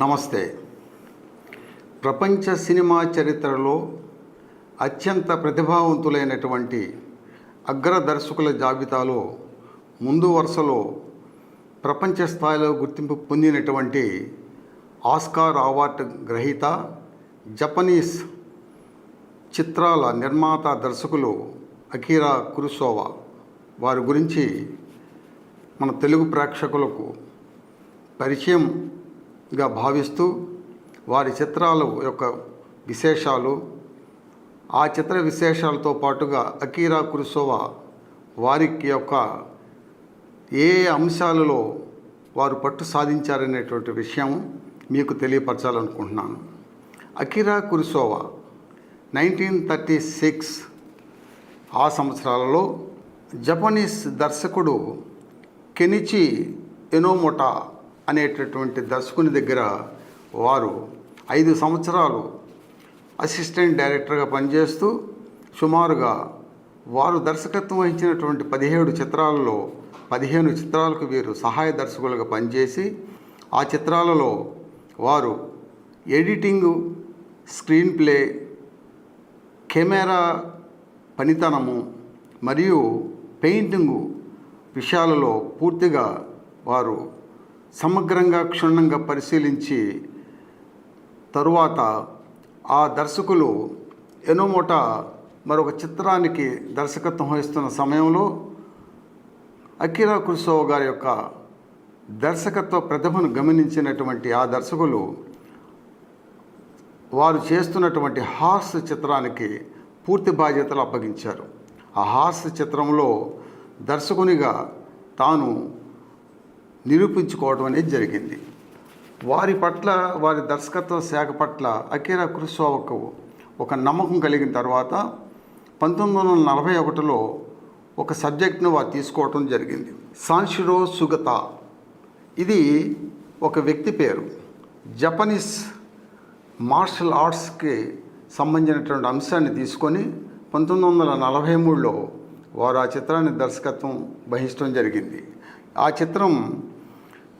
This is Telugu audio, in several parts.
నమస్తే. ప్రపంచ సినిమా చరిత్రలో అత్యంత ప్రతిభావంతులైనటువంటి అగ్ర దర్శకుల జాబితాలో ముందు వరుసలో ప్రపంచ స్థాయిలో గుర్తింపు పొందినటువంటి ఆస్కార్ అవార్డు గ్రహీత జపనీస్ చిత్రాల నిర్మాత దర్శకులు అకీరా కురుసోవా వారి గురించి మన తెలుగు ప్రేక్షకులకు పరిచయం గా భావిస్తూ వారి చిత్రాల యొక్క విశేషాలు ఆ చిత్ర విశేషాలతో పాటుగా అకీరా కురుసోవా వారికి యొక్క ఏ అంశాలలో వారు పట్టు సాధించారనేటువంటి విషయం మీకు తెలియపరచాలనుకుంటున్నాను. Akira Kurosawa nineteen thirty six ఆ సంవత్సరాలలో జపనీస్ దర్శకుడు కెనిచి ఎనోమోటా అనేటటువంటి దర్శకుని దగ్గర వారు ఐదు సంవత్సరాలు అసిస్టెంట్ డైరెక్టర్గా పనిచేస్తూ సుమారుగా వారు దర్శకత్వం వహించినటువంటి పదిహేడు చిత్రాలలో పదిహేను చిత్రాలకు వీరు సహాయ దర్శకులుగా పనిచేసి ఆ చిత్రాలలో వారు ఎడిటింగ్ స్క్రీన్ ప్లే కెమెరా పనితనము మరియు పెయింటింగు విషయాలలో పూర్తిగా వారు సమగ్రంగా క్షుణ్ణంగా పరిశీలించి తరువాత ఆ దర్శకులు ఎనోమోట మరొక చిత్రానికి దర్శకత్వం వహిస్తున్న సమయంలో అకిరా కుర్సోవ్ గారి యొక్క దర్శకత్వ ప్రతిభను గమనించినటువంటి ఆ దర్శకులు వారు చేస్తున్నటువంటి హాస్ చిత్రానికి పూర్తి బాధ్యతలు అప్పగించారు. ఆ హాస్ చిత్రంలో దర్శకునిగా తాను నిరూపించుకోవడం అనేది జరిగింది. వారి పట్ల వారి దర్శకత్వ శాఖ పట్ల అకీరా కురుసోవకు ఒక నమ్మకం కలిగిన తర్వాత పంతొమ్మిది వందల నలభై ఒకటిలో ఒక సబ్జెక్ట్ను వారు తీసుకోవటం జరిగింది. సాన్షిరో సుగత. ఇది ఒక వ్యక్తి పేరు. జపనీస్ మార్షల్ ఆర్ట్స్కి సంబంధించినటువంటి అంశాన్ని తీసుకొని పంతొమ్మిది వందల నలభై మూడులో వారు ఆ చిత్రాన్ని దర్శకత్వం వహించడం జరిగింది. ఆ చిత్రం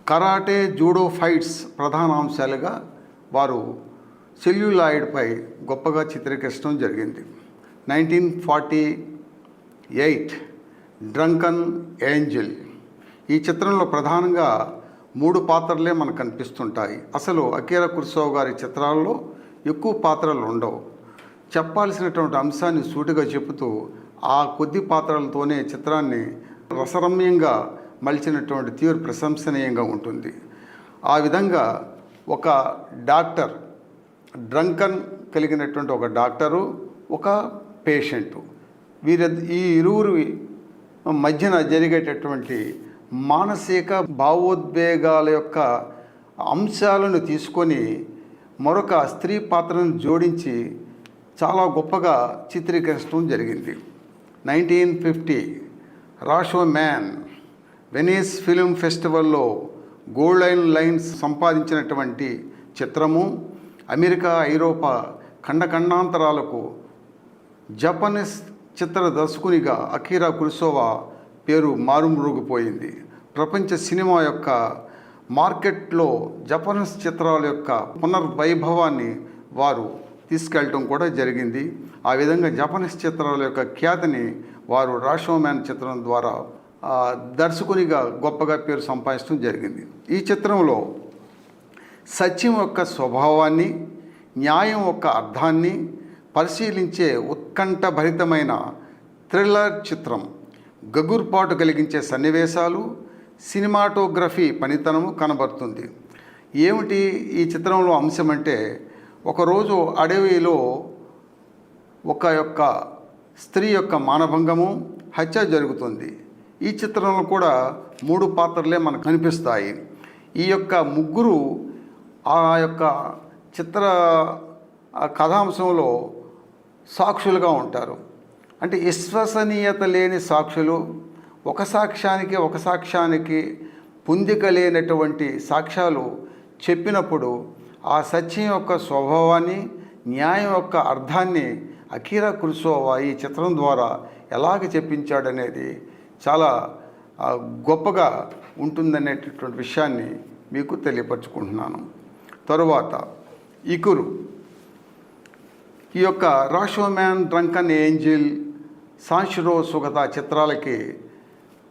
కరాటే జూడో ఫైట్స్ ప్రధాన అంశాలుగా వారు సెల్యులాయిడ్పై గొప్పగా చిత్రీకరించడం జరిగింది. Nineteen forty eight drunken angel. ఈ చిత్రంలో ప్రధానంగా మూడు పాత్రలే మనకు కనిపిస్తుంటాయి. అసలు అకీరా కుర్సోవ్ గారి చిత్రాల్లో ఎక్కువ పాత్రలు ఉండవు. చెప్పాల్సినటువంటి అంశాన్ని సూటిగా చెబుతూ ఆ కొద్ది పాత్రలతోనే చిత్రాన్ని రసరమ్యంగా మలిచినటువంటి తీవ్ర ప్రశంసనీయంగా ఉంటుంది. ఆ విధంగా ఒక డాక్టర్ డ్రంకన్ కలిగినటువంటి ఒక డాక్టరు ఒక పేషెంటు. వీరి ఈ ఇరువురు మధ్యన జరిగేటటువంటి మానసిక భావోద్వేగాల యొక్క అంశాలను తీసుకొని మరొక స్త్రీ పాత్రను జోడించి చాలా గొప్పగా చిత్రీకరించడం జరిగింది. Nineteen fifty Rashomon Venice film ఫెస్టివల్లో golden lions సంపాదించినటువంటి చిత్రము అమెరికా ఐరోపా ఖండఖండాంతరాలకు జపనీస్ చిత్ర దర్శకునిగా అకీరా కురుసోవా పేరు మారుమ్రోగిపోయింది. ప్రపంచ సినిమా యొక్క మార్కెట్లో జపనీస్ చిత్రాల యొక్క పునర్వైభవాన్ని వారు తీసుకెళ్ళటం కూడా జరిగింది. ఆ విధంగా జపనీస్ చిత్రాల యొక్క ఖ్యాతిని వారు రాషోమ్యాన్ చిత్రం ద్వారా దర్శకునిగా గొప్పగా పేరు సంపాదించడం జరిగింది. ఈ చిత్రంలో సత్యం యొక్క స్వభావాన్ని న్యాయం యొక్క అర్థాన్ని పరిశీలించే ఉత్కంఠభరితమైన థ్రిల్లర్ చిత్రం గగుర్పాటు కలిగించే సన్నివేశాలు సినిమాటోగ్రఫీ పనితనము కనబడుతుంది. ఏమిటి ఈ చిత్రంలో అంశం అంటే ఒకరోజు అడవిలో ఒక యొక్క స్త్రీ యొక్క మానభంగము హత్య జరుగుతుంది. ఈ చిత్రంలో కూడా మూడు పాత్రలే మనకు కనిపిస్తాయి. ఈ యొక్క ముగ్గురు ఆ యొక్క చిత్ర కథాంశంలో సాక్షులుగా ఉంటారు. అంటే విశ్వసనీయత లేని సాక్షులు ఒక సాక్ష్యానికి ఒక సాక్ష్యానికి పొందిక లేనటువంటి సాక్ష్యాలు చెప్పినప్పుడు ఆ సత్యం యొక్క స్వభావాన్ని న్యాయం యొక్క అర్థాన్ని అఖీరా కురుసోవా ఈ చిత్రం ద్వారా ఎలాగ చెప్పించాడనేది చాలా గొప్పగా ఉంటుందనేటటువంటి విషయాన్ని మీకు తెలియపరచుకుంటున్నాను. తరువాత ఇకురు. ఈ యొక్క రాషోమ్యాన్ డ్రంకన్ ఏంజిల్ సాన్షిరో సుగత చిత్రాలకి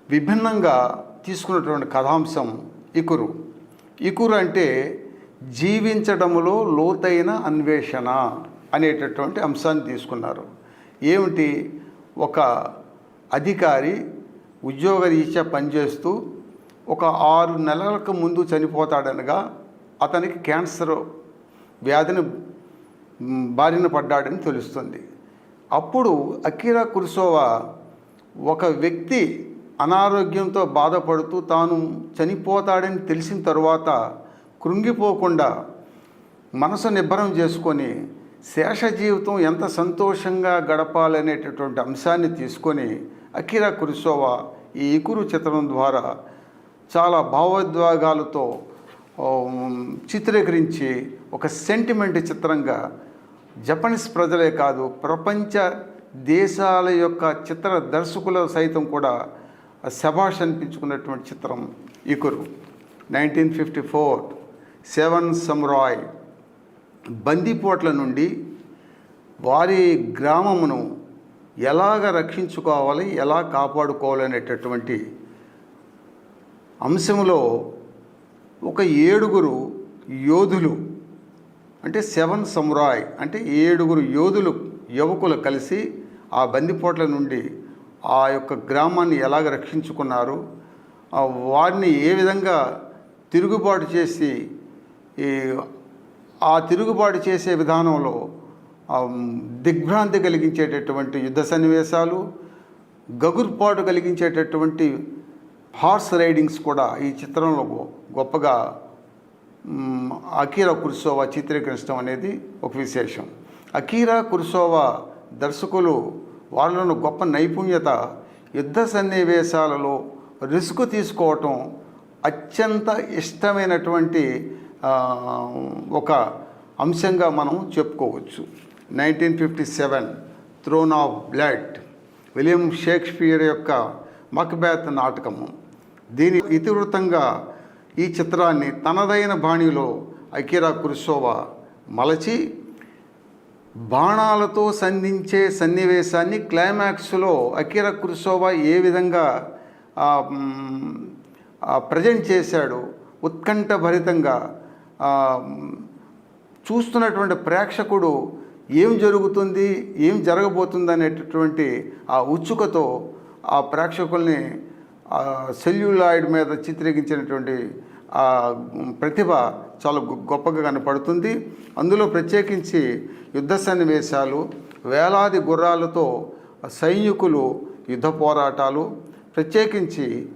విభిన్నంగా తీసుకున్నటువంటి కథాంశం ఇకురు. ఇకురు అంటే జీవించడంలో లోతైన అన్వేషణ అనేటటువంటి అంశాన్ని తీసుకున్నారు. ఏమిటి? ఒక అధికారి ఉద్యోగరీత్యా పనిచేస్తూ ఒక ఆరు నెలలకు ముందు చనిపోతాడనగా అతనికి క్యాన్సర్ వ్యాధిని బారిన పడ్డాడని తెలుస్తుంది. అప్పుడు అకిరా కురుసోవా ఒక వ్యక్తి అనారోగ్యంతో బాధపడుతూ తాను చనిపోతాడని తెలిసిన తరువాత కృంగిపోకుండా మనసు నిబ్బరం చేసుకొని శేష జీవితం ఎంత సంతోషంగా గడపాలనేటటువంటి అంశాన్ని తీసుకొని అకిరా కురుసోవా ఈ ఇకురు చిత్రం ద్వారా చాలా భావోద్వేగాలతో చిత్రీకరించి ఒక సెంటిమెంట్ చిత్రంగా జపనీస్ ప్రజలే కాదు ప్రపంచ దేశాల యొక్క చిత్ర దర్శకుల సైతం కూడా శభాష్ అనిపించుకున్నటువంటి చిత్రం Ikiru. Nineteen fifty four seven samurai బందిపోట్ల నుండి వారి గ్రామమును ఎలాగ రక్షించుకోవాలి ఎలా కాపాడుకోవాలి అనేటటువంటి అంశంలో ఒక ఏడుగురు యోధులు అంటే సెవెన్ సమురాయ్ అంటే ఏడుగురు యోధులు యువకులు కలిసి ఆ బందిపోట్ల నుండి ఆ యొక్క గ్రామాన్ని ఎలాగ రక్షించుకున్నారు వారిని ఏ విధంగా తిరుగుబాటు చేసి ఆ తిరుగుబాటు చేసే విధానంలో దిగ్భ్రాంతి కలిగించేటటువంటి యుద్ధ సన్నివేశాలు గగుర్పాటు కలిగించేటటువంటి హార్స్ రైడింగ్స్ కూడా ఈ చిత్రంలో గొ- గొప్పగా అకీరా కుర్సోవా చిత్రీకరించడం అనేది ఒక విశేషం. అకీరా కుర్సోవా దర్శకులు వాళ్ళను గొప్ప నైపుణ్యత యుద్ధ సన్నివేశాలలో రిస్క్ తీసుకోవటం అత్యంత ఇష్టమైనటువంటి ఒక అంశంగా మనం చెప్పుకోవచ్చు. Nineteen fifty seven throne of blood William Shakespeare యొక్క మక్బ్యాత్ నాటకము. దీని ఇతివృత్తంగా ఈ చిత్రాన్ని తనదైన బాణిలో అకిరా కుర్సోవా మలచి బాణాలతో సంధించే సన్నివేశాన్ని క్లైమాక్స్లో అకిరా కుర్సోవా ఏ విధంగా ప్రజెంట్ చేశాడు ఉత్కంఠభరితంగా చూస్తున్నటువంటి ప్రేక్షకుడు ఏం జరుగుతుంది ఏం జరగబోతుంది అనేటటువంటి ఆ ఉత్సుకతో ఆ ప్రేక్షకుల్ని సెల్యులాయిడ్ మీద చిత్రీకరించినటువంటి ఆ ప్రతిభ చాలా గొ- గొప్పగా కనపడుతుంది. అందులో ప్రత్యేకించి యుద్ధ సన్నివేశాలు వేలాది గుర్రాలతో సైనికులు యుద్ధ పోరాటాలు ప్రత్యేకించి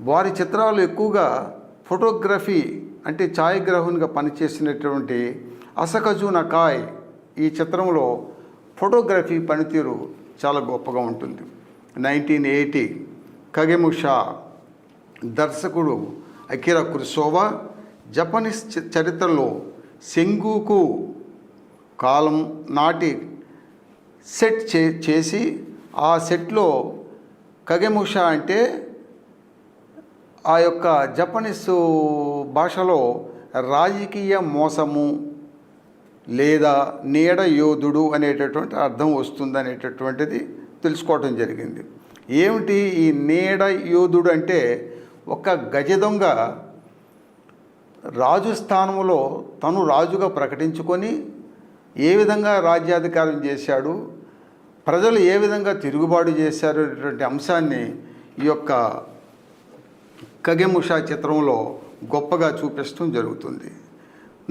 వారి చిత్రాలు ఎక్కువగా ఫోటోగ్రఫీ అంటే ఛాయాగ్రహునిగా పనిచేసినటువంటి అసకజు నకాయ్ ఈ చిత్రంలో ఫోటోగ్రఫీ పనితీరు చాలా గొప్పగా ఉంటుంది. నైన్టీన్ ఎయిటీ కగెముషా దర్శకుడు అకిరా కురిసోవా జపనీస్ చరిత్రలో సెంగుకు కాలం నాటి సెట్ చే చేసి ఆ సెట్లో కగెముషా అంటే ఆ యొక్క జపనీస్ భాషలో రాజకీయ మోసము లేదా నీడ యోధుడు అనేటటువంటి అర్థం వస్తుంది అనేటటువంటిది తెలుసుకోవటం జరిగింది. ఏమిటి ఈ నీడ యోధుడు అంటే ఒక గజ దొంగ రాజు స్థానంలో తను రాజుగా ప్రకటించుకొని ఏ విధంగా రాజ్యాధికారం చేశాడు ప్రజలు ఏ విధంగా తిరుగుబాటు చేశారు అనేటువంటి అంశాన్ని ఈ యొక్క కగెముషా చిత్రంలో గొప్పగా చూపించడం జరుగుతుంది.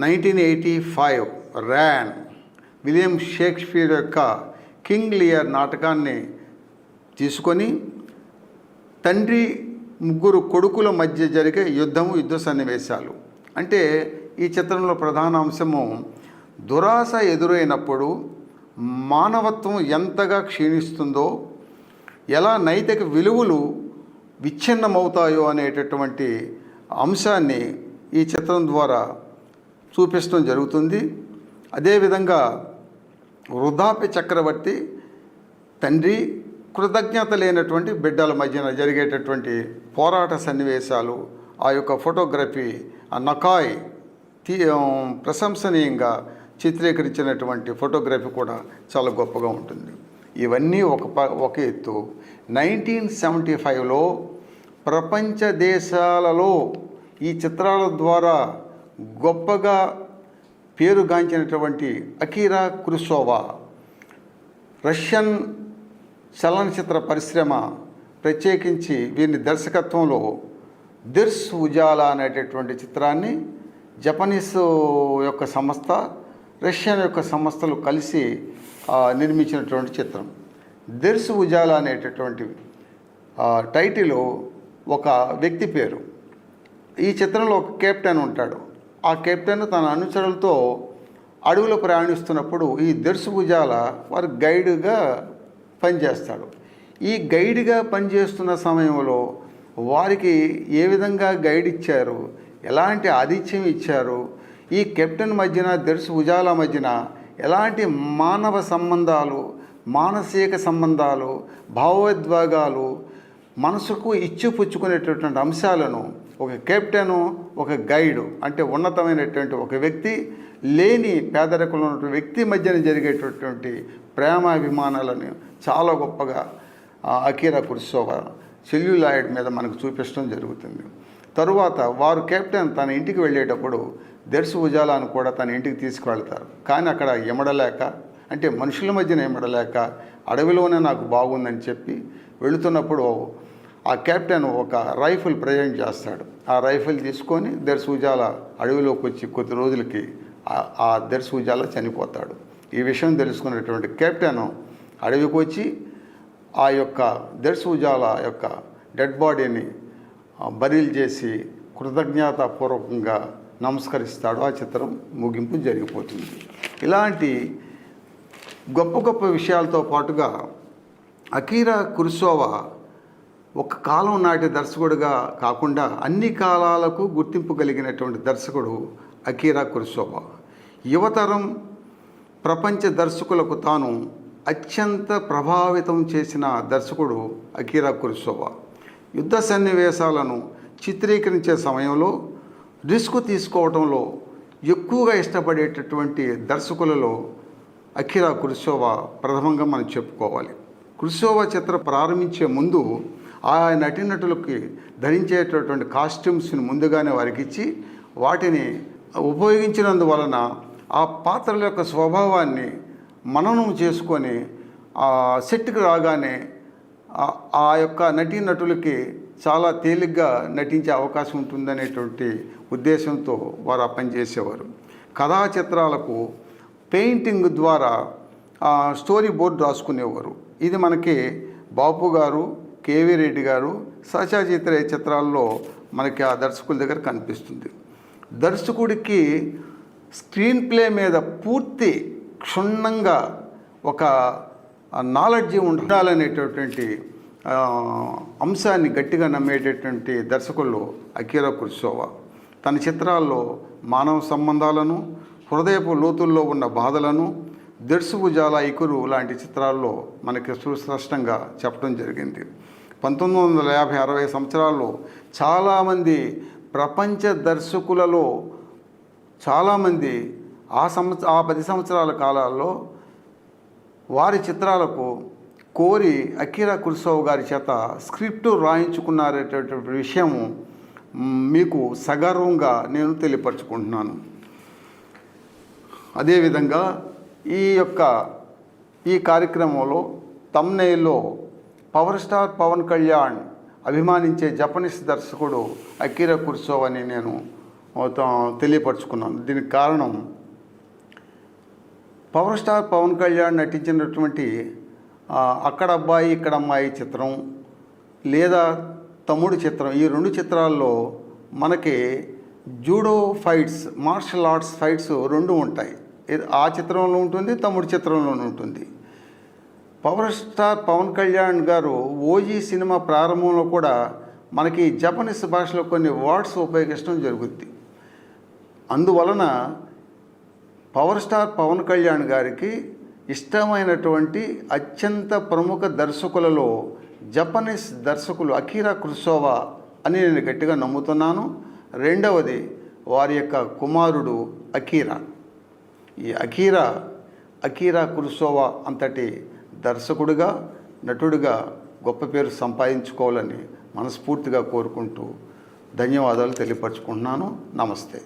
Nineteen eighty five Ran William Shakespeare యొక్క కింగ్ లియర్ నాటకాన్ని తీసుకొని తండ్రి ముగ్గురు కొడుకుల మధ్య జరిగే యుద్ధము యుద్ధ సన్నివేశాలు. అంటే ఈ చిత్రంలో ప్రధాన అంశము దురాశ ఎదురైనప్పుడు మానవత్వం ఎంతగా క్షీణిస్తుందో ఎలా నైతిక విలువలు విచ్ఛిన్నమవుతాయో అనేటటువంటి అంశాన్ని ఈ చిత్రం ద్వారా చూపించడం జరుగుతుంది. అదేవిధంగా వృద్ధాప్య చక్రవర్తి తండ్రి కృతజ్ఞత లేనటువంటి బిడ్డల మధ్యన జరిగేటటువంటి పోరాట సన్నివేశాలు ఆ యొక్క ఫోటోగ్రఫీ ఆ నకాయ్ తీ ప్రశంసనీయంగా చిత్రీకరించినటువంటి ఫోటోగ్రఫీ కూడా చాలా గొప్పగా ఉంటుంది. ఇవన్నీ ఒక ప ఒక ఎత్తు. నైన్టీన్ సెవెంటీ ఫైవ్లో ప్రపంచ దేశాలలో ఈ చిత్రాల ద్వారా గొప్పగా పేరుగాంచినటువంటి అకీరా కురుసోవా. రష్యన్ చలనచిత్ర పరిశ్రమ ప్రత్యేకించి వీరిని దర్శకత్వంలో దిర్స్ ఉజాలా అనేటటువంటి చిత్రాన్ని జపనీస్ యొక్క సంస్థ రష్యన్ యొక్క సంస్థలు కలిసి నిర్మించినటువంటి చిత్రం. దిర్స్ ఉజాలా అనేటటువంటి టైటిల్ ఒక వ్యక్తి పేరు. ఈ చిత్రంలో ఒక కెప్టెన్ ఉంటాడు. ఆ కెప్టెన్ తన అనుచరులతో అడవులు ప్రయాణిస్తున్నప్పుడు ఈ దర్శు భుజాల వారు గైడ్గా పనిచేస్తాడు. ఈ గైడ్గా పనిచేస్తున్న సమయంలో వారికి ఏ విధంగా గైడ్ ఇచ్చారు? ఎలాంటి ఆతిథ్యం ఇచ్చారు? ఈ కెప్టెన్ మధ్యన దర్శు భుజాల మధ్యన ఎలాంటి మానవ సంబంధాలు మానసిక సంబంధాలు భావోద్వేగాలు మనసుకు ఇచ్చిపుచ్చుకునేటటువంటి అంశాలను ఒక కెప్టెను ఒక గైడు అంటే ఉన్నతమైనటువంటి ఒక వ్యక్తి లేని పేదరికంలో ఉన్నటువంటి వ్యక్తి మధ్యన జరిగేటటువంటి ప్రేమాభిమానాలను చాలా గొప్పగా అకీరా కుర్సోవా సెల్యులాయిడ్ మీద మనకు చూపించడం జరుగుతుంది. తరువాత వారు కెప్టెన్ తన ఇంటికి వెళ్ళేటప్పుడు దర్శ ఉజాలాను కూడా తన ఇంటికి తీసుకువెళ్తారు. కానీ అక్కడ ఎమడలేక అంటే మనుషుల మధ్యన ఎమడలేక అడవిలోనే నాకు బాగుందని చెప్పి వెళుతున్నప్పుడు ఆ కెప్టెన్ ఒక రైఫిల్ ప్రజెంట్ చేస్తాడు. ఆ రైఫిల్ తీసుకొని దర్శూజాల అడవిలోకి వచ్చి కొద్ది రోజులకి ఆ- ఆ దర్శూజాల చనిపోతాడు. ఈ విషయం తెలుసుకున్నటువంటి కెప్టెన్ అడవికి వచ్చి ఆ యొక్క దర్శూజాల యొక్క డెడ్ బాడీని బరీలు చేసి కృతజ్ఞతాపూర్వకంగా నమస్కరిస్తాడు. ఆ చిత్రం ముగింపు జరిగిపోతుంది. ఇలాంటి గొప్ప గొప్ప విషయాలతో పాటుగా అకీరా కుర్సోవా ఒక కాలం నాటి దర్శకుడిగా కాకుండా అన్ని కాలాలకు గుర్తింపు కలిగినటువంటి దర్శకుడు అకీరా కుర్సోవా యువతరం ప్రపంచ దర్శకులకు తాను అత్యంత ప్రభావితం చేసిన దర్శకుడు అకీరా కుర్సోవా యుద్ధ సన్నివేశాలను చిత్రీకరించే సమయంలో రిస్క్ తీసుకోవడంలో ఎక్కువగా ఇష్టపడేటటువంటి దర్శకులలో అఖిరా కుర్సోవా ప్రథమంగా మనం చెప్పుకోవాలి. కుర్సోవా చిత్రం ప్రారంభించే ముందు ఆ నటీనటులకి ధరించేటటువంటి కాస్ట్యూమ్స్ని ముందుగానే వారికి ఇచ్చి వాటిని ఉపయోగించినందువలన ఆ పాత్రల యొక్క స్వభావాన్ని మననం చేసుకొని ఆ సెట్కి రాగానే ఆ- యొక్క నటీనటులకి చాలా తేలిగ్గా నటించే అవకాశం ఉంటుందనేటువంటి ఉద్దేశంతో వారు ఆ పని చేసేవారు. కథా చిత్రాలకు పెయింటింగ్ ద్వారా స్టోరీ బోర్డు రాసుకునేవారు. ఇది మనకి బాపు గారు కేవీ రెడ్డి గారు సచాచిత్ర చిత్రాల్లో మనకి ఆ దర్శకుల దగ్గర కనిపిస్తుంది. దర్శకుడికి స్క్రీన్ ప్లే మీద పూర్తి క్షుణ్ణంగా ఒక నాలెడ్జ్ ఉండాలనేటటువంటి అంశాన్ని గట్టిగా నమ్మేటటువంటి దర్శకులు అకీరా కుర్సోవా తన చిత్రాల్లో మానవ సంబంధాలను హృదయపు లోతుల్లో ఉన్న బాధలను దర్శుభుజాల ఇకురు లాంటి చిత్రాల్లో మనకి సుస్పష్టంగా చెప్పడం జరిగింది. పంతొమ్మిది వందల యాభై అరవై సంవత్సరాల్లో చాలామంది ప్రపంచ దర్శకులలో చాలామంది ఆ సంవత్సర ఆ పది సంవత్సరాల కాలాల్లో వారి చిత్రాలకు కోరి అఖిరా కుర్సోవ్ గారి చేత స్క్రిప్ట్ రాయించుకున్నారనేటటువంటి విషయం మీకు సగర్వంగా నేను తెలియపరచుకుంటున్నాను. అదేవిధంగా ఈ యొక్క ఈ కార్యక్రమంలో తమ్నేల్లో పవర్ స్టార్ పవన్ కళ్యాణ్ అభిమానించే జపనీస్ దర్శకుడు అకీరా కుర్సో అని నేను మొత్తం దీనికి కారణం పవర్ స్టార్ పవన్ కళ్యాణ్ నటించినటువంటి అక్కడ అబ్బాయి ఇక్కడ అమ్మాయి చిత్రం లేదా తమ్ముడు చిత్రం ఈ రెండు చిత్రాల్లో మనకి judo fights martial arts fights రెండు ఉంటాయి. ఆ చిత్రంలో ఉంటుంది తమ్ముడు చిత్రంలోనూ ఉంటుంది. పవర్ స్టార్ పవన్ కళ్యాణ్ గారు ఓజీ సినిమా ప్రారంభంలో కూడా మనకి జపనీస్ భాషలో కొన్ని వర్డ్స్ ఉపయోగించడం జరుగుద్ది. అందువలన పవర్ స్టార్ పవన్ కళ్యాణ్ గారికి ఇష్టమైనటువంటి అత్యంత ప్రముఖ దర్శకులలో జపనీస్ దర్శకులు అకీరా కుర్సోవా అని నేను గట్టిగా నమ్ముతున్నాను. రెండవది వారి యొక్క కుమారుడు అకీరా ఈ అకీరా అకీరా కురుసోవా అంతటి దర్శకుడిగా నటుడిగా గొప్ప పేరు సంపాదించుకోవాలని మనస్ఫూర్తిగా కోరుకుంటూ ధన్యవాదాలు తెలియపరచుకుంటున్నాను. నమస్తే.